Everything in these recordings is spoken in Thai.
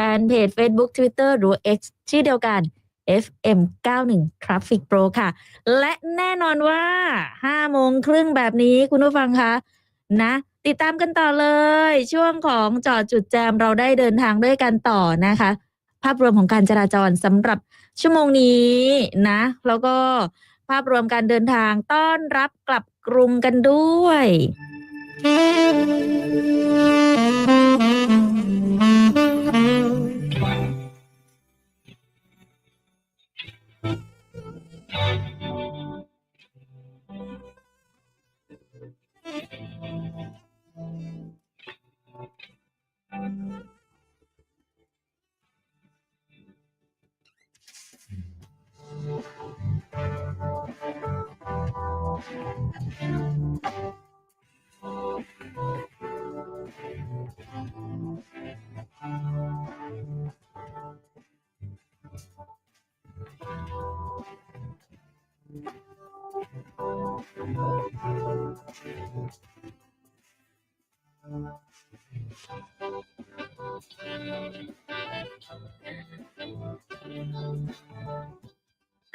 แฟนเพจ Facebook Twitter หรือ X ชื่อเดียวกัน FM 91 Traffic Pro ค่ะ และแน่นอนว่า 5 โมงครึ่งแบบนี้คุณผู้ฟังคะนะ ติดตามกันต่อเลย ช่วงของจอดจุดแจมเราได้เดินทางด้วยกันต่อนะคะ ภาพรวมของการจราจรสำหรับชั่วโมงนี้นะ แล้วก็ภาพรวมการเดินทางต้อนรับกลับกรุงกันด้วย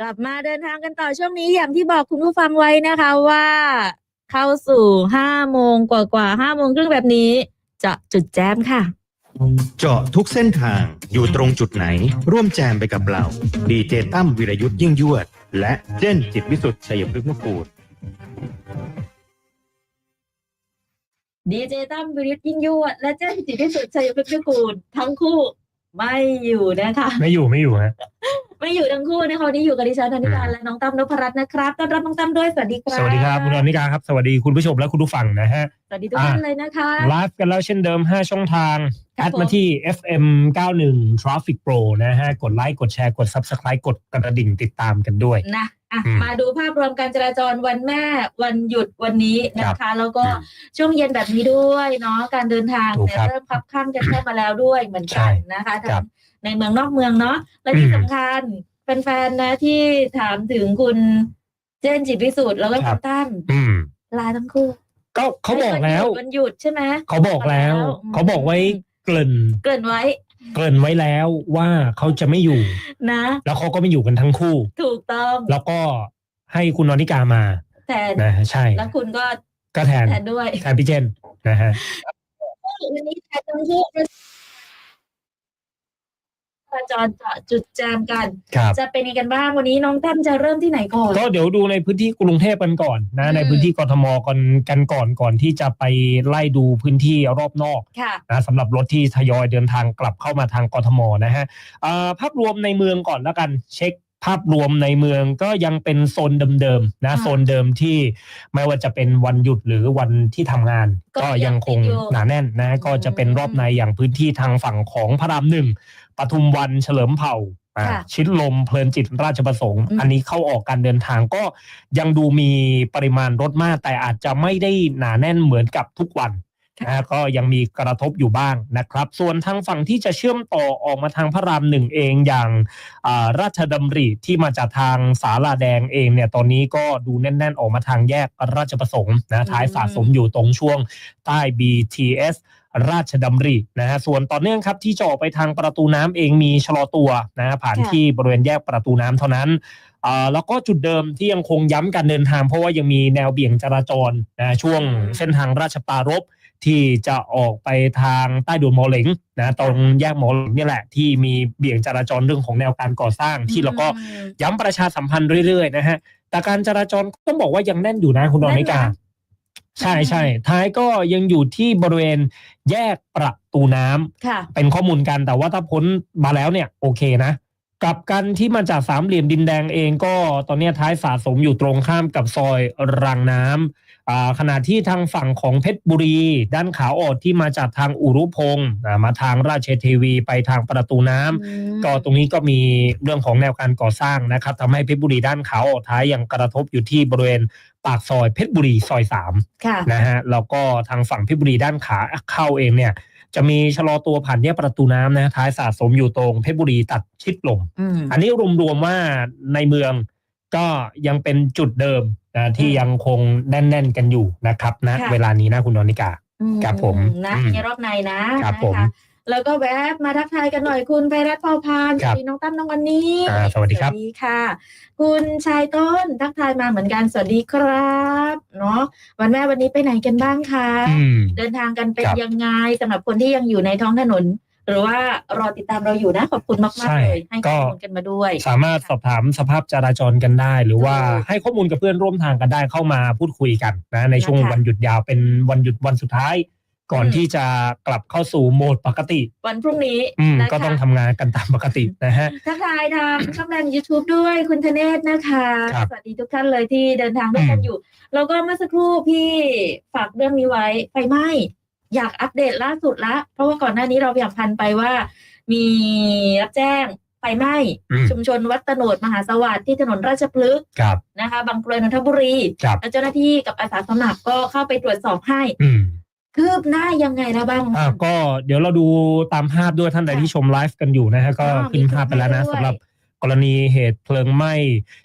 ลับมาเดินทางกันต่อช่วงนี้อย่างที่บอกคุณผู้ฟังไว้นะคะว่า เข้าสู่ห้าโมงกว่ากว่าห้าโมงครึ่งแบบนี้จะจุดแจมค่ะ เจาะทุกเส้นทางอยู่ตรงจุดไหน ร่วมแจมไปกับเราดีเจตั้มวิรยุทธ์ยิ่งยวด และเจนจิตวิสุทธิ์ชัยพฤกษ์มกูลดีเจตั้มวิริยยิ่งยวดและเจ้าจิตที่สุดชัยพฤกษ์กูลทั้งคู่ไม่อยู่นะคะ ไม่อยู่ไม่อยู่ฮะ ไม่อยู่ทั้งคู่นะคะวันนี้อยู่กับดิฉันธนิการและน้องตั้มนพรัตน์นะครับต้อนรับน้องตั้มด้วยสวัสดีครับสวัสดีครับคุณอนิกาครับ สวัสดีคุณผู้ชมและคุณผู้ฟังนะฮะสวัสดีทุกท่านเลยนะคะไลฟ์กันแล้วเช่นเดิม 5 ช่องทางครัแอบดผมมาที่ FM 91 Traffic Pro นะฮะกดไลค์กดแชร์กด Subscribe กดกระดิ่งติดตามกันด้วยนะอะอืมมาดูภาพรวมการจราจรวันแม่วันหยุดวันนี้นะคะ แล้วก็อืมช่วงเย็นแบบนี้ด้วยเนาะการเดินทางถูกเนี่ยครับเริ่มคับข้างจะแค่มาแล้วด้วยเหมือนใช่กันนะคะครัทั้บง ในเมืองนอกเมืองเนาะและที่อืมสำคัญแฟนๆนะที่ถามถึงคุณเจนจิตพิสูจน์แล้วก็ครัคุบณตั้มอืมลาทั้งคู่ ก็เขาบอกแล้ววันหยุดใช่ไหมเขาบอกแล้วอืมเขาบอกไว้เกริ่นเกริ่นไว้ เกริ่นไว้แล้วว่าเขาจะไม่อยู่นะ แล้วเขาก็ไม่อยู่กันทั้งคู่ ถูกต้อง แล้วก็ให้คุณอนิกามาแทนนะฮะใช่ แล้วคุณก็ก็แทนแทนด้วยแทนพี่เจนนะฮะวันนี้แทนทั้งคู่ประ จรเจาะจุดแจมกัน ครับ จะเป็นยังไงกันบ้างวันนี้น้องตั้มจะเริ่มที่ไหนก่อน ก็เดี๋ยวดูในพื้นที่กรุงเทพกันก่อนนะ อืม ในพื้นที่กทมกันกันก่อนก่อนที่จะไปไล่ดูพื้นที่รอบนอกค่ะ นะสำหรับรถที่ทยอยเดินทางกลับเข้ามาทางกทมนะฮะอ่าภาพรวมในเมืองก่อนแล้วกันเช็คภาพรวมในเมืองก็ยังเป็นโซนเดิมๆนะค่ะโซนเดิมที่ไม่ว่าจะเป็นวันหยุดหรือวันที่ทำงาน ก็ก็ยัยังงคงติดอยู่หนาแน่นนะก็จะเป็นรอบในอย่างพื้นที่ทางฝั่งของพระรามหนึ่ง ปทุมวันเฉลิมเผ่าอ่าค่ะชิดลมเพลินจิตราชประสงค์อืมอันนี้เข้าออกการเดินทางก็ยังดูมีปริมาณรถมาก แต่อาจจะไม่ได้หนาแน่นเหมือนกับทุกวันค่ะนะก็ยังมีกระทบอยู่บ้างนะครับ ส่วนทางฝั่งที่จะเชื่อมต่อออกมาทางพระรามหนึ่งเองอย่างอ่าราชดำริที่มาจากทางสาลาแดงเองเนี่ยตอนนี้ก็ดูแน่น ๆ ออกมาทางแยกราชประสงค์นะท้ายสะสมอยู่ตรงช่วงใต้ BTS ราชดำรินะฮะส่วนต่อเนื่องครับที่จะออกไปทางประตูน้ำเองมีชะลอตัวนะฮะผ่านค่ะที่บริเวณแยกประตูน้ำเท่านั้นอ่าแล้วก็จุดเดิมที่ยังคงย้ำการเดินทาง เพราะว่ายังมีแนวเบี่ยงจราจรนะช่วงเส้นทางราชปรารภที่จะออกไปทางใต้ด่วนหมอเหลงนะตรงแยกหมอเหลงเนี่ยแหละที่มีเบี่ยงจราจรเรื่องของแนวการก่อสร้างที่เราก็อืมย้ำประชาสัมพันธ์เรื่อยๆนะฮะแต่การจราจรต้องบอกว่ายังแน่นอยู่นะคุณดอนนิกาแน่นนะ ใช่ใช่ท้ายก็ยังอยู่ที่บริเวณแยกประตูน้ำค่ะ เป็นข้อมูลกันแต่ว่าถ้าพ้นมาแล้วเนี่ยโอเคนะ กลับกันที่มาจากสามเหลี่ยมดินแดงเองก็ตอนเนี้ยท้ายสะสมอยู่ตรงข้ามกับซอยรางน้ำอ่า ขณะที่ทางฝั่งของเพชรบุรี ด้านขาออกที่มาจากทางอุรุพงศ์อ่ามาทางราชเทวีไปทางประตูน้ำอืมก็ตรงนี้ก็มีเรื่องของแนวการก่อสร้างนะครับทำให้เพชรบุรีด้านขาออกท้ายยังกระทบอยู่ที่บริเวณปากซอยเพชรบุรีซอยสามค่ะนะฮะแล้วก็ทางฝั่งเพชรบุรีด้านขาเข้าเองเนี่ยจะมีชะลอตัวผ่านแยกประตูน้ำนะท้ายสะสมอยู่ตรงเพชรบุรีตัดชิดลมอืมอันนี้รวมๆว่าในเมืองก็ยังเป็นจุดเดิม นะที่อืมยังคงแน่น ๆ กันอยู่นะครับนะค่ะ เวลานี้นะคุณนนิกาอืครับผมนะอืมในรอบในนะครับผมนะคะแล้วก็แวบมาทักทายกันหน่อยคุณไพรัตน์เผ่าพานสครับวัสดีน้องตั้มน้องวันนี้อ่าสวัสดีครับสวัสดีค่ะ คุณชายต้นทักทายมาเหมือนกันสวัสดีครับเนาะวันแม่วันนี้ไปไหนกันบ้างคะ อืม เดินทางกันเป็นครับ ยังไงสำหรับคนที่ยังอยู่ในท้องถนน หรือว่ารอติดตามเราอยู่นะ ขอบคุณมากใช่ๆเลยให้ก็ข้อมูลกันมาด้วย สามารถสอบถามสภาพจราจรกันได้ หรือว่าถูกให้ข้อมูลกับเพื่อนร่วมทางกันได้เข้ามาพูดคุยกันนะในช่วงนะคะวันหยุดยาวเป็นวันหยุดวันสุดท้าย ก่อนอืมที่จะกลับเข้าสู่โหมดปกติ วันพรุ่งนี้อืมนะคะก็ต้องทำงานกันตามปกตินะฮะทักทายทางช่องทาง YouTube ด้วยคุณธเนศนะคะครับสวัสดีทุกท่านเลยที่เดินทางด้วยกันอืมอยู่ แล้วก็เมื่อสักครู่พี่ฝากเรื่องนี้ไว้ไฟไหม้ อยากอัปเดตล่าสุดละ เพราะว่าก่อนหน้านี้เราอยากพันไปว่า มีรับแจ้งไฟไหม้อืมชุมชนวัดตโนดมหาสวัสดิ์ที่ถนนราชพฤกษ์ครับนะคะ บางกรวยนนทบุรีครับแล้วเจ้าหน้าที่กับอาสาสมัครก็เข้าไปตรวจสอบให้อืมคืบหน้ายังไงแล้วบ้างอ่าก็เดี๋ยวเราดูตามภาพด้วยท่านใดค่ะที่ชมไลฟ์กันอยู่นะฮะก็อ่าขึ้นภาพไปแล้วนะมีคลิปให้ด้วยสำหรับ กรณีเหตุเพลิงไหม้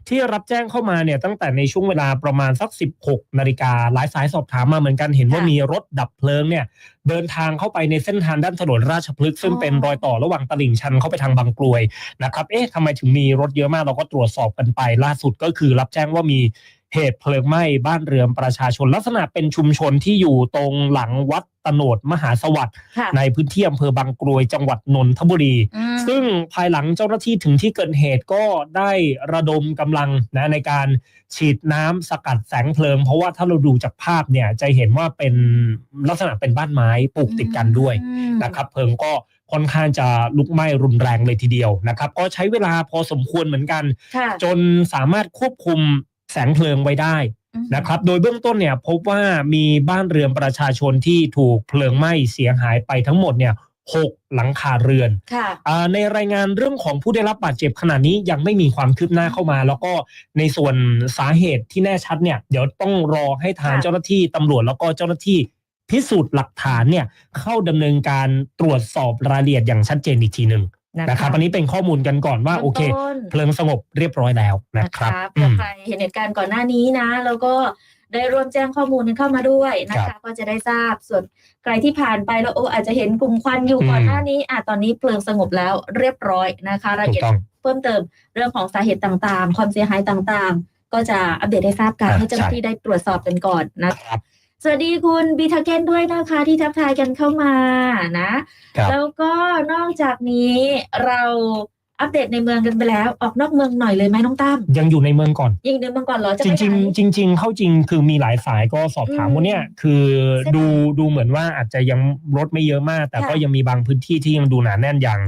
ที่รับแจ้งเข้ามาเนี่ยตั้งแต่ในช่วงเวลาประมาณสัก 16 นาฬิกาหลายสายสอบถามมาเหมือนกันเห็นว่าค่ะมีรถดับเพลิงเนี่ยเดินทางเข้าไปในเส้นทางด้านถนนราชพฤกษ์ซึ่งอ๋อเป็นรอยต่อระหว่างตลิ่งชันเข้าไปทางบางกรวยนะครับเอ๊ะทำไมถึงมีรถเยอะมากเราก็ตรวจสอบกันไปล่าสุดก็คือรับแจ้งว่ามี เหตุเพลิงไหม้บ้านเรือนประชาชน ลักษณะเป็นชุมชนที่อยู่ตรงหลังวัดตโนดมหาสวัสดิ์ค่ะในพื้นที่อำเภอบางกรวยจังหวัดนนทบุรีอืมซึ่งภายหลังเจ้าหน้าที่ถึงที่เกิดเหตุก็ได้ระดมกำลังนะในการฉีดน้ำสกัดแสงเพลิง เพราะว่าถ้าเราดูจากภาพเนี่ยจะเห็นว่าเป็นลักษณะเป็นบ้านไม้ปลูกติดกันด้วยอืมนะครับเพลิงก็ค่อนข้างจะลุกไหม้รุนแรงเลยทีเดียวนะครับ ก็ใช้เวลาพอสมควรเหมือนกันค่ะจนสามารถควบคุม แสงเพลิงไว้ได้อืมนะครับ โดยเบื้องต้นเนี่ยพบว่ามีบ้านเรือนประชาชนที่ถูกเพลิงไหม้เสียหายไปทั้งหมดเนี่ยหกหลังคาเรือนค่ะอ่าในรายงานเรื่องของผู้ได้รับบาดเจ็บขณะนี้ยังไม่มีความคืบหน้าเข้ามา แล้วก็ในส่วนสาเหตุที่แน่ชัดเนี่ยเดี๋ยวต้องรอให้ทางค่ะเจ้าหน้าที่ตำรวจแล้วก็เจ้าหน้าที่พิสูจน์หลักฐานเนี่ยเข้าดำเนินการตรวจสอบรายละเอียดอย่างชัดเจนอีกทีหนึ่ง นะครับอันนี้เป็นข้อมูลกันก่อนว่าโอเคต้นเพลิงสงบเรียบร้อยแล้วนะนะคครัรับบอืเผื่อมใครเห็นเหตุการณ์ก่อนหน้านี้นะ แล้วก็ได้ร่วมแจ้งข้อมูลกันเข้ามาด้วยนะครัคะบก็จะได้ทราบส่วนใครที่ผ่านไปแล้วโอ้อาจจะเห็นกลุ่มควันอยู่อืมก่อนหน้านี้อะตอนนี้เพลิงสงบแล้วเรียบร้อยนะคะรายถูละเอีกยดต้องเพิ่มเติมเรื่องของสาเหตุต่างๆ ความเสียหายต่างๆ ก็จะอัปเดตให้ทราบกันอ่าให้เจ้าหน้าใช่ที่ได้ตรวจสอบกันก่อนนะครับ สวัสดีคุณบีทาเกนด้วยนะคะที่ทักทายกันเข้ามานะครับแล้วก็นอกจากนี้เราอัปเดตในเมืองกันไปแล้วออกนอกเมืองหน่อยเลยไหมน้องตั้มยังอยู่ในเมืองก่อนยิงในเมืองก่อนเหรอจะจไปริงไหนๆจริง ๆ เข้าจริงคือมีหลายสายก็สอบถามอืมว่าเนี่ยคือเส้นดูดูเหมือนว่าอาจจะยังรถไม่เยอะมาก แต่ค่ะก็ยังมีบางพื้นที่ที่ยังดูหนาแน่นอย่าง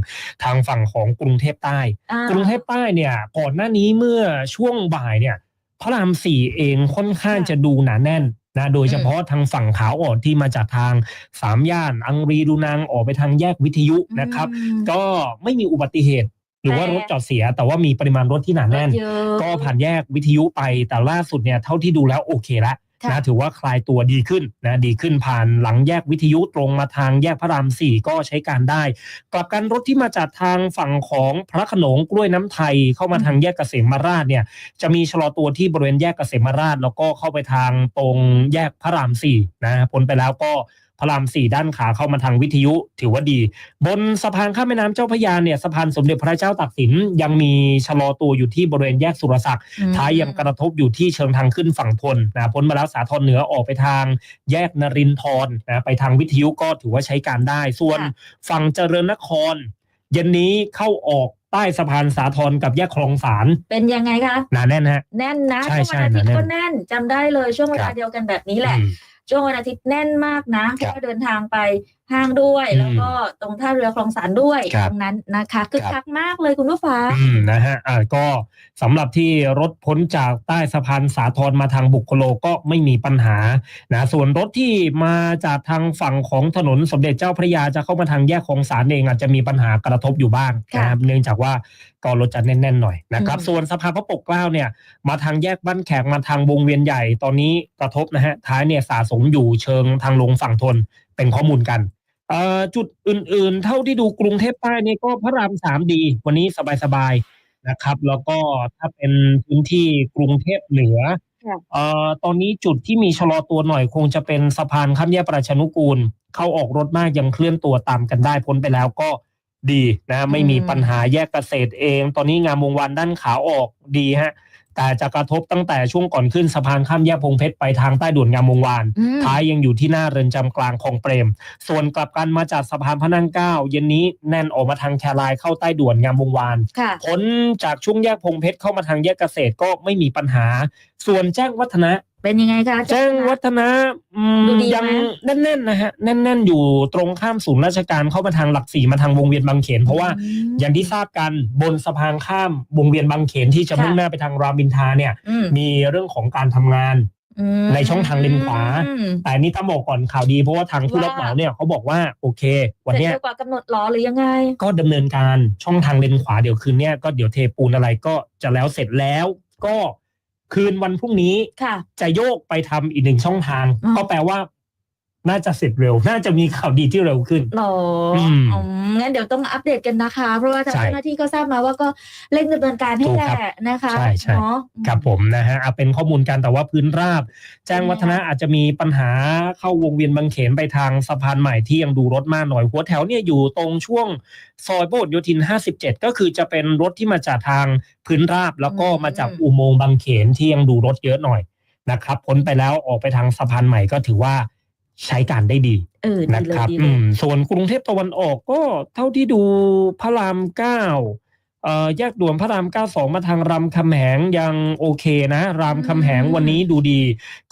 ทางฝั่งของกรุงเทพใต้อ่ากรุงเทพใต้เนี่ยก่อนหน้านี้เมื่อช่วงบ่ายเนี่ยพระรามสี่เองค่อนข้างจะดูหนาแน่น นะโดยเฉพาะทางฝั่งขาอ่อนที่มาจากทางสามย่าน อังรีดูนางออกไปทางแยกวิทยุนะครับอืมก็ไม่มีอุบัติเหตุหรือว่าแต่รถจอดเสียแต่ว่ามีปริมาณรถที่หนาแน่นเยอะก็ผ่านแยกวิทยุไปแต่ล่าสุดเนี่ยเท่าที่ดูแล้วโอเคละค่ะ นะถือว่าคลายตัวดีขึ้นนะดีขึ้นผ่านหลังแยกวิทยุตรงมาทางแยกพระรามสี่ก็ใช้การได้ กลับกันรถที่มาจากทางฝั่งของพระขนงกล้วยน้ำไทยเข้ามาทางแยกเกษมราชเนี่ยจะมีชะลอตัวที่บริเวณแยกเกษมราช แล้วก็เข้าไปทางตรงแยกพระรามสี่นะพ้นไปแล้วก็ พระรามสี่ด้านขาเข้ามาทางวิทยุถือว่าดี บนสะพานข้ามแม่น้ำเจ้าพระยาเนี่ยสะพานสมเด็จพระเจ้าตากสินยังมีชะลอตัวอยู่ที่บริเวณแยกสุรศักดิ์อืมท้ายยังกระทบอยู่ที่เชิงทางขึ้นฝั่งทนนะพ้นมาแล้วสาทรเหนือออกไปทางแยกนรินทรนะไปทางวิทยุก็ถือว่าใช้การได้ ส่วนค่ะฝั่งเจริญนคร เย็นนี้เข้าออกใต้สะพานสาทรกับแยกคลองสาร เป็นยังไงคะหนาแน่นฮะแน่นนะใช่ช่วงวันอาทิตย์ใช่ก็แน่นแน่นจำได้เลยช่วงเวคลารับเดียวกันแบบนี้แหละอืม ช่วงวันอาทิตย์แน่นมากนะเพครัราะบว่าเดินทางไป ห้างด้วยอืมแล้วก็ตรงท่าเรือคลองสานด้วยครับ ตรงนั้นนะคะคึกครับคักมากเลยคุณผู้ฟัง อืมนะฮะอ่าก็สำหรับที่รถพ้นจากใต้สะพานสาทรมาทางบุคโลก็ไม่มีปัญหานะส่วนรถที่มาจากทางฝั่งของถนนสมเด็จเจ้าพระยาจะเข้ามาทางแยกของสารเองอาจจะมีปัญหากระทบอยู่บ้างค่ะนะครับเนื่องจากว่าก็รถจะแน่นๆหน่อยนะครับอืม ส่วนสะพานพระปกเกล้าเนี่ย มาทางแยกบ้านแขกมาทางวงเวียนใหญ่ตอนนี้กระทบนะฮะท้ายเนี่ยสะสมอยู่เชิงทางลงฝั่งทนเป็นข้อมูลกัน เอ่อจุดอื่นๆ เท่าที่ดูกรุงเทพใต้นี่ก็พระรามสามดี วันนี้สบายๆนะครับ แล้วก็ถ้าเป็นพื้นที่กรุงเทพเหนือค่ะ เอ่อตอนนี้จุดที่มีชะลอตัวหน่อยคงจะเป็นสะพานข้ามแยกประชานุกูล เข้าออกรถมากยังเคลื่อนตัวตามกันได้พ้นไปแล้วก็ดีนะ ไม่มีปัญหาแยกเกษตรเอง ตอนนี้งามวงวานด้านขาออกดีฮะ แต่จะกระทบตั้งแต่ช่วงก่อนขึ้นสะพานข้ามแยกพงเพชรไปทางใต้ด่วนงามวงวาน อืม ท้ายยังอยู่ที่หน้าเรือนจำกลางคลองเปรม ส่วนกลับกันมาจากสะพานพระนั่งเกล้าเย็นนี้แน่นออกมาทางแครายเข้าใต้ด่วนงามวงวาน ค่ะ พ้นจากช่วงแยกพงเพชรเข้ามาทางแยกเกษตรก็ไม่มีปัญหา ส่วนแจ้งวัฒนะ เป็นยังไงคะแจ้งวัฒนะอืมดูดีไหมยังแน่นๆนะฮะแน่น ๆ อยู่ตรงข้ามศูนย์ราชการเข้ามาทางหลักสี่มาทางวงเวียนบางเขน เพราะว่าอืมอย่างที่ทราบกันบนสะพานข้ามวงเวียนบางเขนที่จะค่ะมุ่งหน้าไปทางรามอินทราเนี่ยอืมมีเรื่องของการทำงานอืมในช่องทางเลนขวาอืมแต่นี่ต้องบอกก่อนข่าวดีเพราะว่าทางผู้รับเหมาเนี่ยเขาบอกว่าโอเค วันเสร็จเนี้ยเร็วกว่ากำหนดเหรอหรือยังไง ก็ดำเนินการช่องทางเลนขวาเดี๋ยวคืนเนี้ยก็เดี๋ยวเทปูนอะไรก็จะแล้วเสร็จแล้วก็ คืนวันพรุ่งนี้ค่ะจะโยกไปทำอีกหนึ่งช่องทางอืมก็แปลว่า น่าจะเสร็จเร็ว น่าจะมีข่าวดีที่เร็วขึ้น หรออืมอืมงั้นเดี๋ยวต้องอัปเดตกันนะคะ เพราะว่าทางใช่เจ้าหน้าที่ก็ทราบมาว่าก็เร่งดำเนินการให้ถูกแหครัละบนะคะใช่ใช่ เนาะ ครับผมนะฮะเอาเป็นข้อมูลกันแต่ว่าพื้นราบ แจ้งวัฒนะอาจจะมีปัญหาเข้าวงเวียนบางเขนไปทางสะพานใหม่ที่ยังดูรถมากหน่อย หัวแถวเนี่ยอยู่ตรงช่วงซอยพหลโยธิน 57 ก็คือจะเป็นรถที่มาจากทางพื้นราบ แล้วก็มาจากอุโมงค์บางเขนที่ยังดูรถเยอะหน่อยนะครับพ้นไปแล้วออกไปทางสะพานใหม่ก็ถือว่า ใช้การได้ดีเออดีนะเลคยรับดีอืเลยมส่วนกรุงเทพตะวันออกก็เท่าที่ดูพระรามเก้าเอ่อแยกด่วนพระรามเก้าสองมาทางรามคำแหงยังโอเคนะ รามคำแหงวันนี้ดูดี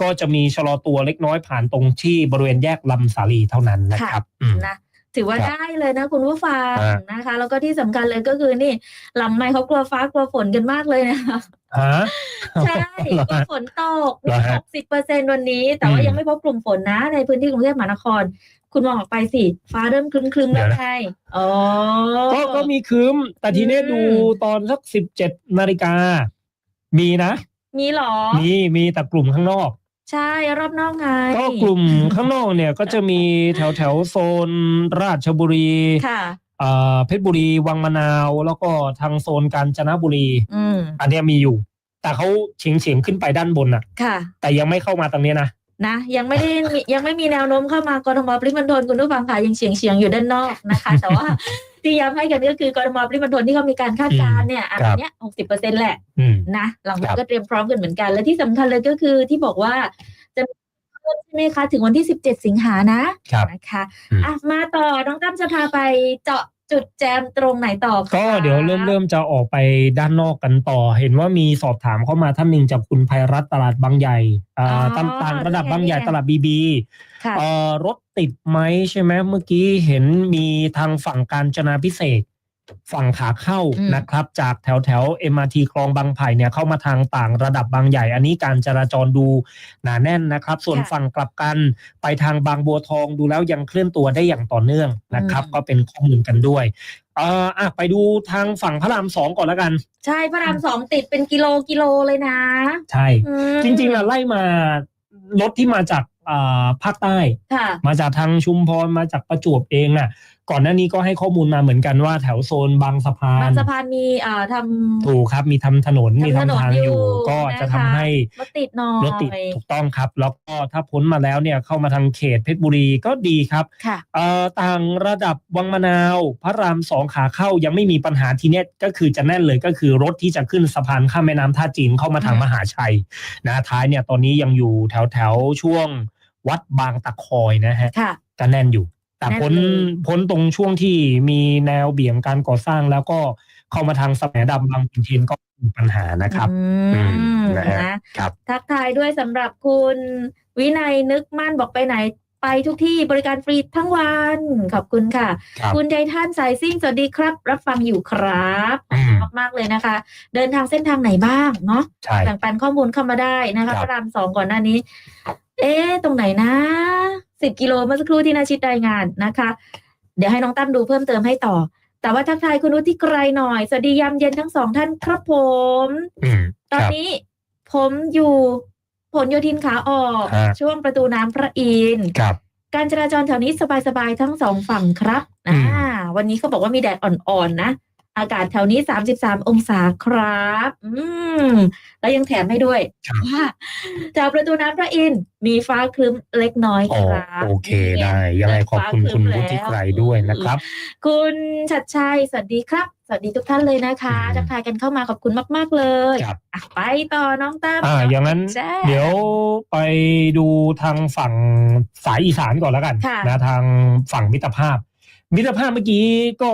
ก็จะมีชะลอตัวเล็กน้อยผ่านตรงที่บริเวณแยกลำสาลีเท่านั้นนะครับอืมนะ ถือว่าครับได้เลยนะคุณผู้ฟังฮะนะคะ แล้วก็ที่สำคัญเลยก็คือนี่ หลังไม่เขากลัวฟ้ากลัวฝนกันมากเลยนะคะฮะใช่เหรอกลัวฮะฝนตกเหรอฮะหกสิบเปอร์เซ็นวันนี้ แต่ว่าอืมยังไม่พบกลุ่มฝนนะ ในพื้นที่กรุงเทพมหานคร คุณมองออกไปสิ ฟ้าเริ่มครึ้มๆเดี๋แล้ยววนะไงอ๋อก็ก็มีคืมแต่ทีเนี้ยอืมดูตอนสักสิบเจ็ดนาฬิกา มีนะ มีเหรอ มีมีแต่กลุ่มข้างนอก ใช่รอบนอกไง ก็กลุ่มข้างนอกเนี่ยก็จะมีแถวแถวโซนราชบุรีค่ะเอ่อเพชรบุรีวังมะนาว แล้วก็ทางโซนกาญจนบุรี อืมอันเนี้ยมีอยู่ แต่เขาเฉียงเฉียงๆขึ้นไปด้านบนน่ะ ค่ะ แต่ยังไม่เข้ามาตรงเนี้ยนะ นะยังไม่ได้มียังไม่มีแนวโน้มเข้ามากรทมปริมณฑลคุณผู้ฟังค่ะยังเฉียงเฉียงๆอยู่ด้านนอกนะคะ แต่ว่า ที่ย้ำให้กันก็คือกรทมปริมณฑลที่เขามีการคาดการณ์เนี่ยอันครับเนี้ยหกสิบเปอร์เซ็นแหละอืมนะหลังครับก็เตรียมพร้อมกันเหมือนกัน และที่สำคัญเลยก็คือที่บอกว่าจะมีเพิ่มใช่ไหมคะ ถึงวันที่17สิงหานะครับนะคะอืมอะมาต่อน้องตั้มจะพาไปเจาะ จุดแจมตรงไหนต่อคะก็เดี๋ยวเริ่มเริ่มจะออกไปด้านนอกกันต่อ เห็นว่ามีสอบถามเข้ามาท่านหนึ่งจากคุณภัยรัตน์ตลาดบางใหญ่อ่าตำต่างระดับบางใหญ่ตลาดบีบีค่ะเอ่อรถติดไหมใช่ไหมเมื่อกี้เห็นมีทางฝั่งการจนาพิเศษก ฝั่งขาเข้าอืมนะครับ จากแถวแถว MRT คลองบางไผ่เนี่ยเข้ามาทางต่างระดับบางใหญ่ อันนี้การจราจรดูหนาแน่นนะครับ ส่วนฝั่งกลับกันไปทางบางบัวทองดูแล้วยังเคลื่อนตัวได้อย่างต่อเนื่องนะครับ ก็เป็นข้อมูลกันด้วยเอ่ออะไปดูทางฝั่งพระรามสองก่อนแล้วกัน ใช่พระรามสองติดเป็นกิโลกิโลเลยนะ ใช่อืมจริงๆอะไล่มารถที่มาจากอ่าภาคใต้ค่ะมาจากทางชุมพรมาจากประจวบเองน่ะ ก่อนหน้านี้ก็ให้ข้อมูลมาเหมือนกันว่าแถวโซนบางสะพาบานงสะพานมีอ่าทำถูกครับ มีทำถนนทำมีทำทางถนนออยู่ยู่ ก็จะทำนะคะให้รถติดหน่อยรถติดถูกต้องครับ แล้วก็ถ้าพ้นมาแล้วเนี่ยเข้ามาทางเขตเพชรบุรีก็ดีครับค่ะเอ่อต่างระดับวังมะนาว พระรามสองขาเข้ายังไม่มีปัญหาทีเนี้ยก็คือจะแน่นเลยก็คือรถที่จะขึ้นสะพานข้ามแม่น้ำท่าจีนเข้ามาทางอืมมหาชัยนะท้ายเนี่ยตอนนี้ยังอยู่แถวแถวๆช่วงวัดบางตะคอยนะฮะค่ะก็แน่นอยู่ แต่แน่นพ้นเลยพ้นตรงช่วงที่มีแนวเบี่ยงการก่อสร้างแล้วก็เข้ามาทางสแสมดำบางขุนเทียนก็มีปัญหานะครับอือืมมนะฮะนะครับ ทักทายด้วยสำหรับคุณวินัยนึกมั่นบอกไปไหน ไปทุกที่บริการฟรีทั้งวัน ขอบคุณค่ะครับคุณไททันสายซิ่ง สวัสดีครับ รับฟังอยู่ครับอืมขอบคุณมากๆเลยนะคะ เดินทางเส้นทางไหนบ้างเนาะใช่แบ่งปันข้อมูลเข้ามาได้นะคะครับพระรามสองก่อนหน้านี้ เอ๊ะตรงไหนนะสิบกิโลเมื่อสักครู่ที่นาชิตรายงานนะคะ เดี๋ยวให้น้องตั้มดูเพิ่มเติมให้ต่อ แต่ว่าทักทายคุณนุชที่ไกลหน่อย สวัสดียามเย็นทั้งสองท่านครับผมอืมตอนครับนี้ผมอยู่ผ ลโยธินขาออก ฮะ ช่วงประตูน้ำพระอินทร์ครับ การจราจรแถวนี้สบายๆทั้งสองฝั่งครับอือ่ามวันนี้เขาบอกว่ามีแดดอ่อนๆนะ อากาศแถวนี้ 33 องศาครับ อืม แล้วยังแถมให้ด้วยครับว่าจากประตูน้ำพระอินทร์มีฟ้าครึ้มเล็กน้อยอ๋อครับ โอเคได้ยังไงขอบคุณคุณวุฒิไกรด้วยนะครับ คุณชัดชัย สวัสดีครับ สวัสดีทุกท่านเลยนะคะอืมทักทายกันเข้ามาขอบคุณมาก ๆ เลยครับอะไปต่อน้องตั้มอ่าอย่างนั้นแจ้งเดี๋ยวไปดูทางฝั่งสายอีสานก่อนแล้วกันค่ะนะทางฝั่งมิตรภาพ มิตรภาพเมื่อกี้ก็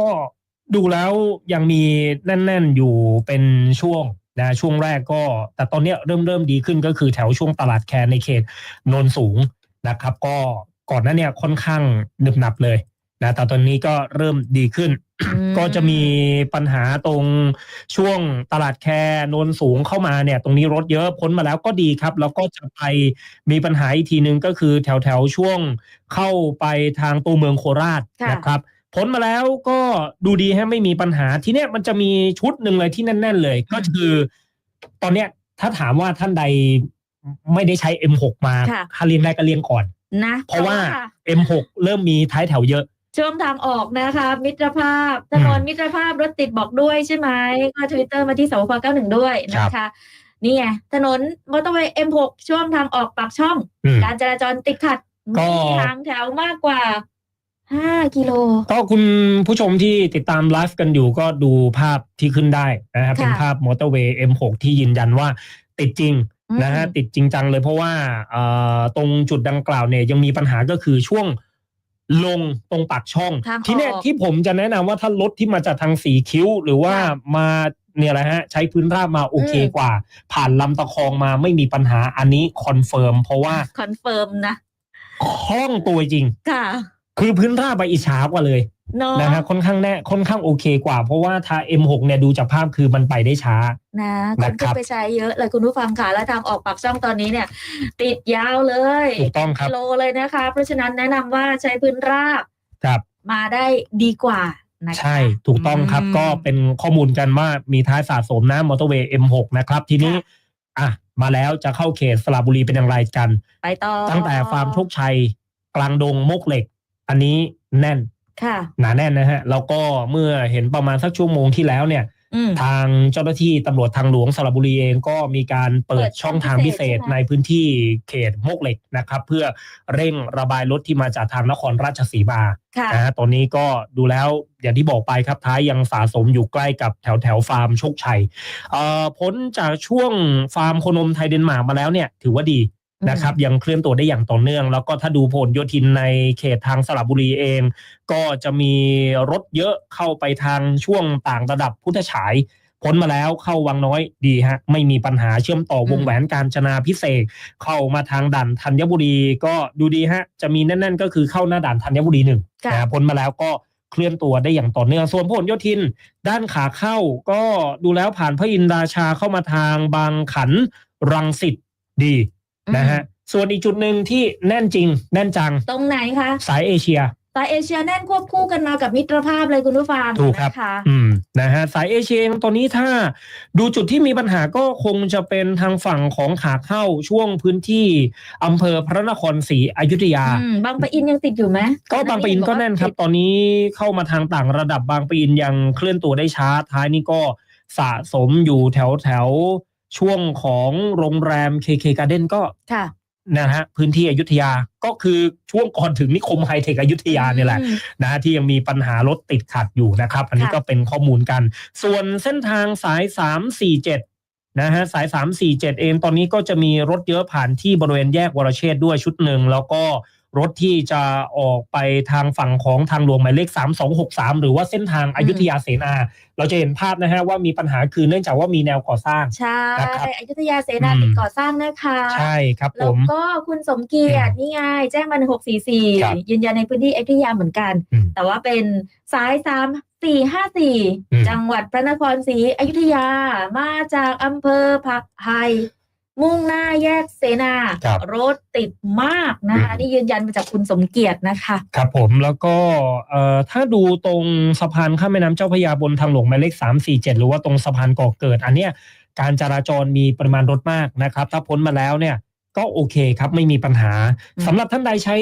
ดูแล้วยังมีแน่น ๆอยู่เป็นช่วงนะช่วงแรกก็ แต่ตอนเนี้ยเริ่มเริ่มดีขึ้นก็คือแถวช่วงตลาดแคร์ในเขตโนนสูงนะครับ ก็ก่อนหน้าเนี่ยค่อนข้างหนึบหนับเลยนะแต่ตอนนี้ก็เริ่มดีขึ้นอืมก็จะมีปัญหาตรงช่วงตลาดแคร์โนนสูงเข้ามาเนี่ย ตรงนี้รถเยอะพ้นมาแล้วก็ดีครับ แล้วก็จะไปมีปัญหาอีกทีนึงก็คือแถวแถวๆช่วงเข้าไปทางตัวเมืองโคราชค่ะนะครับ พ้นมาแล้วก็ดูดีฮะไม่มีปัญหา ทีเนี้ยมันจะมีชุดหนึ่งเลยที่แน่น ๆ เลย ก็คือ ตอนเนี้ยถ้าถามว่าท่านใดไม่ได้ใช้ M6 มาค่ะ ถ้าเรียงได้ก็เรียงก่อน นะเพราะว่า M6 เริ่มมีท้ายแถวเยอะช่วงทางออกนะคะ มิตรภาพถนนมิตรภาพรถติดบอกด้วยใช่ไหมก็ทวิตเตอร์มาที่สวพ91 ด้วยนะคะ นี่ไงถนนมอเตอร์เวย์ M6 ช่วงทางออกปากช่อง อืม การจราจรติดขัดก็ มีทางแถวมากกว่า 5กิโล ก็คุณผู้ชมที่ติดตามไลฟ์กันอยู่ก็ดูภาพที่ขึ้นได้นะครับค่ะ เป็นภาพมอเตอร์เวย์ M6 ที่ยืนยันว่าติดจริงนะฮะอืมติดจริงจังเลยเพราะว่าเอ่อตรงจุดดังกล่าวเนี่ยยังมีปัญหาก็คือช่วงลงตรงปากช่อง ทางออกทีเนี้ยที่ผมจะแนะนำว่าถ้ารถที่มาจากทางสีคิ้ว หรือว่าค่ะมาเนี่ยแหละฮะใช้พื้นราบมาโอเคอืม กว่า ผ่านลำตะคองมาไม่มีปัญหาอันนี้คอนเฟิร์มเพราะว่าคอนเฟิร์มนะคล่องตัวจริง ค่ะ คือพื้นราบไปอิจฉากว่าเลยเนาะนะฮะค่อนข้างแน่ค่อนข้างโอเคกว่า เพราะว่าทา M6 เนี่ยดูจากภาพคือมันไปได้ช้า นะคนนะคขึ้รันบไปใช้เยอะเลยคุณผู้ฟังค่ะและทางออกปากช่องตอนนี้เนี่ย ติดยาวเลยถูกต้องครับ กิโลเลยนะคะ เพราะฉะนั้นแนะนำว่าใช้พื้นราบครับ มาได้ดีกว่านะคะ ใช่ถูกต้องครับอืม ก็เป็นข้อมูลกันว่ามีท้ายสะสมนะมอเตอร์เวย์ M6 นะครับ ทีนี้ค่ะอะ มาแล้วจะเข้าเขตสระบุรีเป็นอย่างไรกัน ไปต่อตั้งแต่ฟาร์มโชคชัย กลางดงมกเหล็ก อันนี้แน่นค่ะหนาแน่นนะฮะแล้วก็เมื่อเห็นประมาณสักชั่วโมงที่แล้วเนี่ยอืมทางเจ้าหน้าที่ตำรวจทางหลวงสระบุรีเองก็มีการเปิเปิดดช่องทางพิเศษช่องพิเศษใช่ไหมในพื้นที่เขตมกเหล็กนะครับ เพื่อเร่งระบายรถที่มาจากทางนครราชสีมาค่ะนะฮะตอนนี้ก็ดูแล้วอย่างที่บอกไปครับท้ายยังสะสมอยู่ใกล้กับแถวแถวฟาร์มโชคชัยเอ่อพ้นจากช่วงฟาร์มโคนมไทยเดนมาร์กมาแล้วเนี่ย ถือว่าดี นะครับยังเคลื่อนตัวได้อย่างต่อเนื่อง แล้วก็ถ้าดูผลโยธินในเขตทางสระบุรีเอง ก็จะมีรถเยอะเข้าไปทางช่วงต่างระดับพุทธฉายพ้นมาแล้วเข้าวังน้อยดีฮะ ไม่มีปัญหาเชื่อมต่อวงแหวนการจนาพิเศษกเข้ามาทางด่านธัญบุรี ก็ดูดีฮะ จะมีแน่น ๆ ก็คือเข้าหน้าด่านธัญบุรีหนึ่งค่ะนะพ้นมาแล้วก็เคลื่อนตัวได้อย่างต่อเนื่องส่วนพหลโยธิน ด้านขาเข้าก็ดูแล้วผ่านพระอินทราชาเข้ามาทางบางขันรังสิตดี นะฮะส่วนอีกจุดหนึ่งที่แน่นจริง แน่นจัง ตรงไหนคะสายเอเชียสายเอเชียแน่นควบคู่กันมากับมิตรภาพเลยคุณผู้ฟังถูกครับนะคะอืมนะฮะสายเอเชียตอนนี้ถ้าดูจุดที่มีปัญหาก็คงจะเป็นทางฝั่งของขาเข้าช่วงพื้นที่อำเภอพระนครศรีอยุธยาอืมบางปะอินยังติดอยู่ไหมก็บางปะอินก็แน่นครับ ตอนนี้เข้ามาทางต่างระดับบางปะอินยังเคลื่อนตัวได้ช้าท้ายนี่ก็สะสมอยู่แถวแถว ช่วงของโรงแรมเคเคการ์เด้นก็ค่ะนะฮะพื้นที่อยุธยาก็คือช่วงก่อนถึงนิคมไฮเทคอยุธยาเนี่ยแหละอืมนะฮะที่ยังมีปัญหารถติดขัดอยู่นะครับ อันนี้ค่ะก็เป็นข้อมูลกัน ส่วนเส้นทางสาย 347นะฮะสาย 347 เองตอนนี้ก็จะมีรถเยอะผ่านที่บริเวณแยกวรเชษฐ์ด้วยชุดหนึ่งแล้วก็ รถที่จะออกไปทางฝั่งของทางหลวงหมายเลข 3263 หรือว่าเส้นทางอายุทยาเสนา เราจะเห็นภาพนะฮะว่ามีปัญหาคือเนื่องจากว่ามีแนวก่อสร้าง ใช่นะครับอยุธยาเสนาอืมติดก่อสร้างนะคะ ใช่ครับผแล้วมก็คุณสมเกียรตินี่ไงแจ้งมาหกสี่สี่ครับยืนยันในพื้นที่อยุธยาเหมือนกันอืมแต่ว่าเป็นสายสามสี่ห้าสี่อืมจังหวัดพระนครศรีอยุธยามาจากอำเภอผักไห่ มุ่งหน้าแยกเสนา ครับรถติดมากนะคะ อืม นี่ยืนยันมาจากคุณสมเกียรตินะคะ ครับผมแล้วก็เอ่อถ้าดูตรงสะพานข้ามแม่น้ำเจ้าพระยาบนทางหลวงหมายเลขสามสี่เจ็ดหรือว่าตรงสะพานก่อเกิด อันเนี้ยการจราจรมีปริมาณรถมากนะครับ ถ้าพ้นมาแล้วเนี่ยก็โอเคครับไม่มีปัญหาอืม สำหรับท่านใดใช้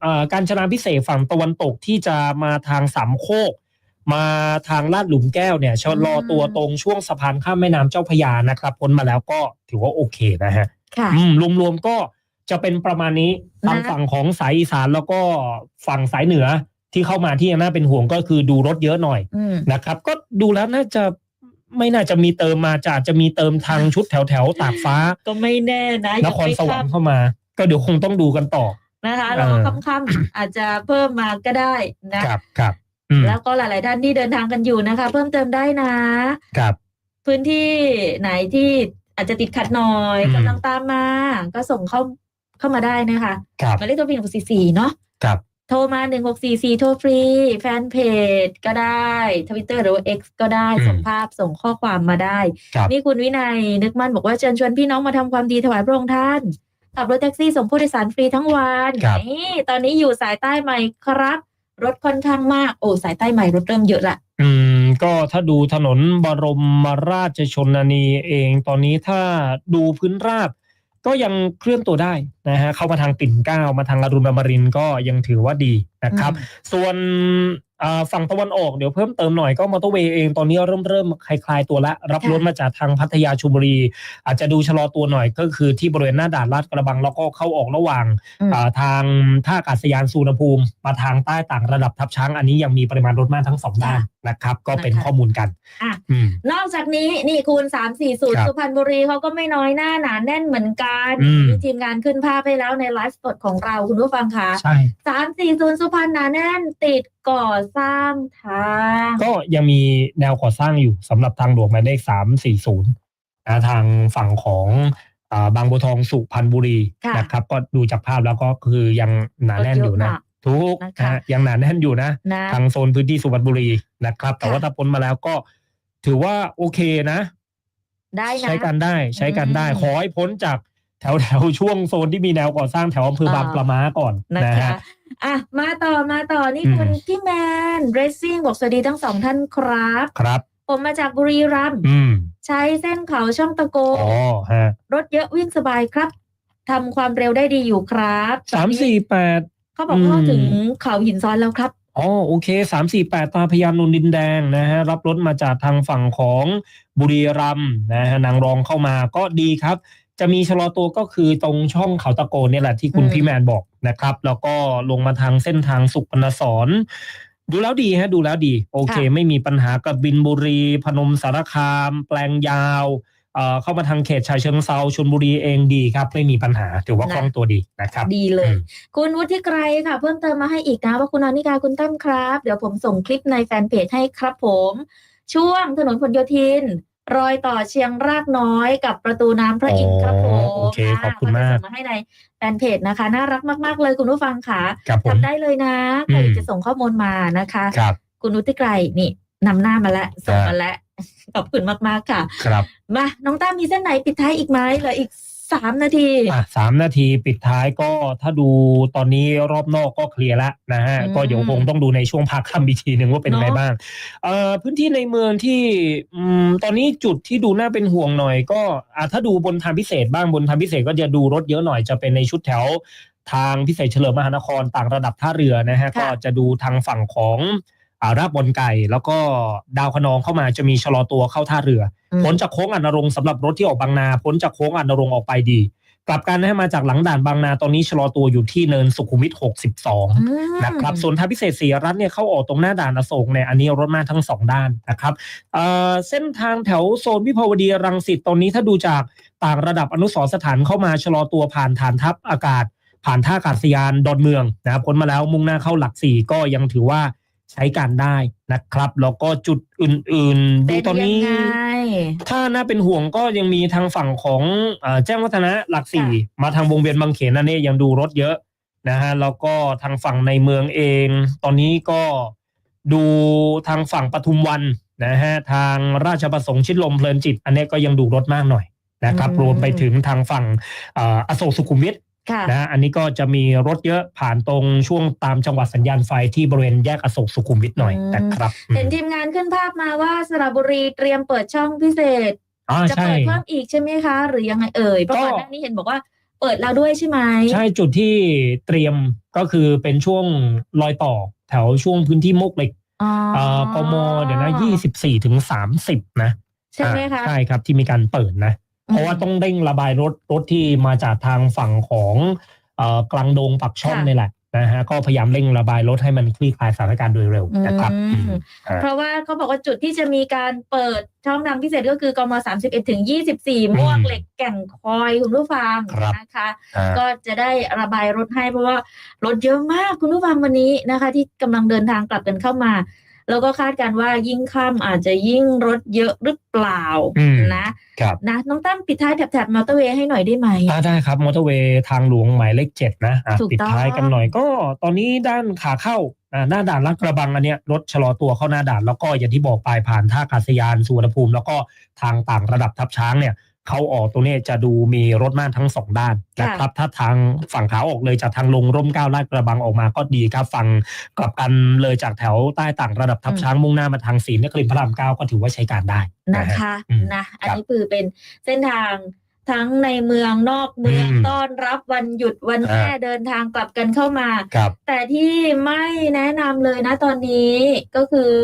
เอ่อการจราพิเศษกฝั่งตะวันตกที่จะมาทางสามโคก มาทางลาดหลุมแก้วเนี่ยชะลอตัวตรงช่วงสะพานข้ามแม่น้ำเจ้าพระยานะครับพ้นมาแล้วก็ถือว่าโอเคนะฮะค่ะอืมรวมๆก็จะเป็นประมาณนี้นะทางฝั่งของสายอีสานแล้วก็ฝั่งสายเหนือที่เข้ามาที่ยังน่าเป็นห่วงก็คือดูรถเยอะหน่อยอืมนะครับ ก็ดูแล้วน่าจะไม่น่าจะมีเติมมาจะอาจจะมีเติมทางชุดแถวแถวๆตากฟ้า ก็ไม่แน่นะนครสวรรค์เข้ามา ก็เดี๋ยวคงต้องดูกันต่อนะคะแล้วก็เออค่ำๆอาจจะเพิ่มมาก็ได้นะครับครับอืม แล้วก็หลาย ๆ ท่านที่เดินทางกันอยู่นะคะ เพิ่มเติมได้นะ ครับ พื้นที่ไหนที่อาจจะติดขัดหน่อยอืมกำลังตามมา ก็ส่งเข้าเข้ามาได้นะคะครับหมายเลขโทรพีหนึ่งสี่สี่เนาะครับโทรมาหนึ่งหกสี่สี่โทรฟรี แฟนเพจก็ได้ทวิตเตอร์หรือว่า X ก็ได้อืมส่งภาพส่งข้อความมาได้ครับนี่คุณวินัยนึกมั่นบอกว่าเชิญชวนพี่น้องมาทำความดีถวายพระองค์ท่านขับรถแท็กซี่ส่งผู้โดยสารฟรีทั้งวันครับนี่ตอนนี้อยู่สายใต้ใหม่ครับ รถค่อนข้างมากโอ้สายใต้ใหม่รถเริ่มเยอะละอืม ก็ถ้าดูถนนบรมราชชนนีเองตอนนี้ถ้าดูพื้นราบ ก็ยังเคลื่อนตัวได้นะฮะเข้ามาทางปิ่นเกล้ามาทางอรุณอมรินทร์ก็ยังถือว่าดีนะครับ ส่วนอ่า ฝั่งตะวันออกเดี๋ยวเพิ่มเติมหน่อยก็มอเตอร์เวย์เองตอนนี้เริ่มเริ่มคลายๆตัวละ รับค่ะรถมาจากทางพัทยาชุมบุรี อาจจะดูชะลอตัวหน่อยก็คือที่บริเวณหน้าด่านลาดกระบังแล้วก็เข้าออกระหว่างอืมอ่าทางท่าอากาศยานสุวรรณภูมิมาทางใต้ต่างระดับทับช้าง อันนี้ยังมีปริมาณรถมากทั้งสองด้านนะครับ ก็เป็นนะคะข้อมูลกันอะอืมนอกจากนี้นี่คูณสามสี่ศูนครัย์บสุพรรณบุรีเขาก็ไม่น้อยหน้าหนาแน่นเหมือนกันอืมมีทีมงานขึ้นภาพให้แล้วในไลฟ์สดของเราคุณผู้ฟังคะใช่สามสี่ศูนย์สุพรรณหนาแน่นติด ก่อสร้างทาง ก็ยังมีแนวก่อสร้างอยู่สำหรับทางหลวงหมายเลขสามสี่ศูนย์นะทางฝั่งของอ่าบางบัวทองสุพรรณบุรีค่ะนะครับ ก็ดูจากภาพแล้วก็คือยังหนาแน่นอยู่นะรถเยอะมากทุกนะคะนะฮะยังหนาแน่นอยู่นะ นะ ทางโซนพื้นที่สุพรรณบุรีนะครับ แต่ค่ะว่าถ้าพ้นมาแล้วก็ถือว่าโอเคนะ ได้นะ ใช้กันได้ใช้กันได้ อืม ขอให้พ้นจาก แถวแถวๆช่วงโซนที่มีแนวก่อสร้างแถวอำเภอบางอ่าปลาม้าก่อนนะนะคะฮะอะมาต่อมาต่อนี่อืมคุณพี่แมนเรซซิ่งบอกสวัสดีทั้งสองท่านครับ ครับ ผมมาจากบุรีรัมย์อืมใช้เส้นเขาช่องตะโกอ๋อฮะรถเยอะวิ่งสบายครับทำความเร็วได้ดีอยู่ครับสามสี่แปดเขาบอกว่าอืมถึงเขาหินซ้อนแล้วครับอ๋อโอเคสามสี่แปดตาพยานนนดินแดงนะฮะรับรถมาจากทางฝั่งของบุรีรัมย์นะฮะนางรองเข้ามาก็ดีครับ จะมีชะลอตัวก็คือตรงช่องเขาตะโกเนี่ยแหละที่คุณอืมพี่แมนบอกนะครับ แล้วก็ลงมาทางเส้นทางสุขพรรณสอนดูแล้วดีฮะดูแล้วดี โอเค ไม่มีปัญหากับบินบุรี พนมสารคาม แปลงยาวเอ่อเข้ามาทางเขตชายเชิงเซาชลบุรีเองดีครับ ไม่มีปัญหาถือว่าคล่องตัวดีนะครับ ดีเลยอืมคุณวุฒิไกรค่ะ เพิ่มเติมมาให้อีกนะว่าคุณอนิกาคุณตั้มครับ เดี๋ยวผมส่งคลิปในแฟนเพจให้ครับผม ช่วงถนนพหลโยธิน รอยต่อเชียงรากน้อยกับประตูน้ำพระอินทร์ครับผมอ๋อโอเคขอบคุณมากส่งมาให้ในแฟนเพจนะคะ น่ารักมาก ๆ เลยคุณผู้ฟังค่ะครับผมทำได้เลยนะใครอืมจะส่งข้อมูลมานะคะครับคุณวุฒิไกรนี่นำหน้ามาแล้วส่งมาแล้วขอบคุณมาก ๆ ค่ะ ครับ มา น้องตั้มมีเส้นไหนปิดท้ายอีกไหมเหลืออีก สามนาทีอะสามนาทีปิดท้ายก็ถ้าดูตอนนี้รอบนอกก็เคลียร์แล้วนะฮะอืมก็เดี๋ยวคงต้องดูในช่วงพักค่ำอีกทีหนึ่งว่าเป็นเนอะไงบ้างเอ่อพื้นที่ในเมืองที่อืมตอนนี้จุดที่ดูน่าเป็นห่วงหน่อย ก็อะถ้าดูบนทางพิเศษบ้างบนทางพิเศษก็จะดูรถเยอะหน่อยจะเป็นในชุดแถวทางพิเศษเฉลิมมหานครต่างระดับท่าเรือนะฮะค่ะก็จะดูทางฝั่งของอ่า ราบบนไก่ แล้วก็ดาวคะนองเข้ามาจะมีชะลอตัวเข้าท่าเรืออืมพ้นจากโค้งอันนรงค์สำหรับรถที่ออกบางนาพ้นจากโค้งอันนรงค์ออกไปดี กลับกันนะฮะมาจากหลังด่านบางนาตอนนี้ชะลอตัวอยู่ที่เนินสุขุมวิท 62อืมนะครับส่วนทางพิเศษสีรัฐเนี่ยเข้าออกตรงหน้าด่านอโศกเนี่ยอันนี้รถมาทั้งสองด้านนะครับเอ่อเส้นทางแถวโซนวิภาวดีรังสิตตอนนี้ถ้าดูจากต่างระดับอนุสรณ์สถานเข้ามาชะลอตัวผ่านฐานทัพอากาศผ่านท่าอากาศยานดอนเมืองนะครับพ้นมาแล้วมุ่งหน้าเข้าหลักสี่ก็ยังถือว่า ใช้การได้นะครับ แล้วก็จุดอื่นๆ ดูเป็นตอนนี้ยังไงถ้าน่าเป็นห่วงก็ยังมีทางฝั่งของเอ่อแจ้งวัฒนะหลักสี่ค่ะมาทางวงเวียนบางเขนนั่นเองยังดูรถเยอะนะฮะแล้วก็ทางฝั่งในเมืองเอง ตอนนี้ก็ดูทางฝั่งปทุมวันนะฮะทางราชประสงค์ชิดลมเพลินจิต อันนี้ก็ยังดูรถมากหน่อยนะครับอืมรวมไปถึงทางฝั่งเอ่ออโศกสุขุมวิทค่ะ นะฮะอันนี้ก็จะมีรถเยอะผ่านตรงช่วงตามจังหวัดสัญญาณไฟที่บริเวณแยกอโศกสุขุมวิทหน่อยอืมนะครับ เห็นทีมงานขึ้นภาพมาว่าสระบุรีเตรียมเปิดช่องพิเศษอ่าจะใช่เปิดเพิ่มอีกใช่ไหมคะ หรือยังไงเอ่ยเพราะก็ก่อนหน้านี้เห็นบอกว่าเปิดแล้วด้วยใช่ไหมใช่จุดที่เตรียมก็คือเป็นช่วงรอยต่อแถวช่วงพื้นที่มุกเหล็กอ๋อเอ่อกมเดี๋ยวนะ24ถึง30นะใช่ไหมคะอ่าใช่ครับที่มีการเปิดนะ เพราะว่าต้องเร่งระบายรถรถที่มาจากทางฝั่งของเอ่อกลางดงปักช่องค่ะนี่แหละนะฮะก็พยายามเร่งระบายรถให้มันคลี่คลายสถานการณ์โดยเร็วนะครับอืมอืมอ่าเพราะว่าเขาบอกว่าจุดที่จะมีการเปิดช่องทางพิเศษก็คือกม31ถึง24อืมมวกเหล็กแก่งคอยคุณผู้ฟังครับนะคะอ่าก็จะได้ระบายรถให้เพราะว่ารถเยอะมากคุณผู้ฟังวันนี้นะคะ ที่กำลังเดินทางกลับกันเข้ามา แล้วก็คาดการณ์ว่ายิ่งค่ำอาจจะยิ่งรถเยอะหรือเปล่าอืมนะครับนะน้องตั้มปิดท้ายแถบๆมอเตอร์เวย์ให้หน่อยได้ไหมอ่าได้ครับมอเตอร์เวย์ทางหลวงหมายเลขเจ็ดนะอะถูกปิดต้องท้ายกันหน่อยก็ตอนนี้ด้านขาเข้าอ่าหน้าด่านลาดกระบังอันเนี้ยรถชะลอตัวเข้าหน้าด่านแล้วก็อย่างที่บอกไปผ่านท่าอากาศยานสุวรรณภูมิ แล้วก็ทางต่างระดับทับช้างเนี่ย เขาออกตรงนี้จะดูมีรถม่านทั้งสองด้านนะครับ ถ้าทางฝั่งขาออกเลยจากทางลงร่มเกล้าลาดกระบังออกมาก็ดีครับฝั่งกลับกันเลยจากแถวใต้ต่างระดับทับช้างมุ่งหน้ามาทางศรีนครินทร์พระรามเก้าก็ถือว่าใช้การได้นะฮคะอืมนะอันครับนี้คือเป็นเส้นทางทั้งในเมืองนอกเมืองอืมต้อนรับวันหยุดวันอ่าแม่เดินทางกลับกันเข้ามาครับแต่ที่ไม่แนะนำเลยนะตอนนี้ก็คือ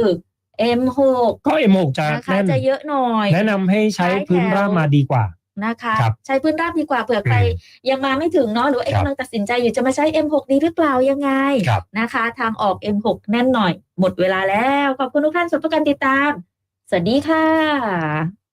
M6 ก็ M6 จะนะคะแน่นจะเยอะหน่อย แนะนำให้ใช้พื้นราบมาดีกว่า นะคะ ครับใช้พื้นราบดีกว่าเผื่อใครอืมยังมาไม่ถึงเนาะหรือว่าเอ๊ะครับ กำลังตัดสินใจอยู่จะมาใช้ M6 ดีหรือเปล่ายังไงครับ นะคะ ทางออก M6 แน่นหน่อย หมดเวลาแล้ว ขอบคุณทุกท่านสำหรับการติดตาม สวัสดีค่ะ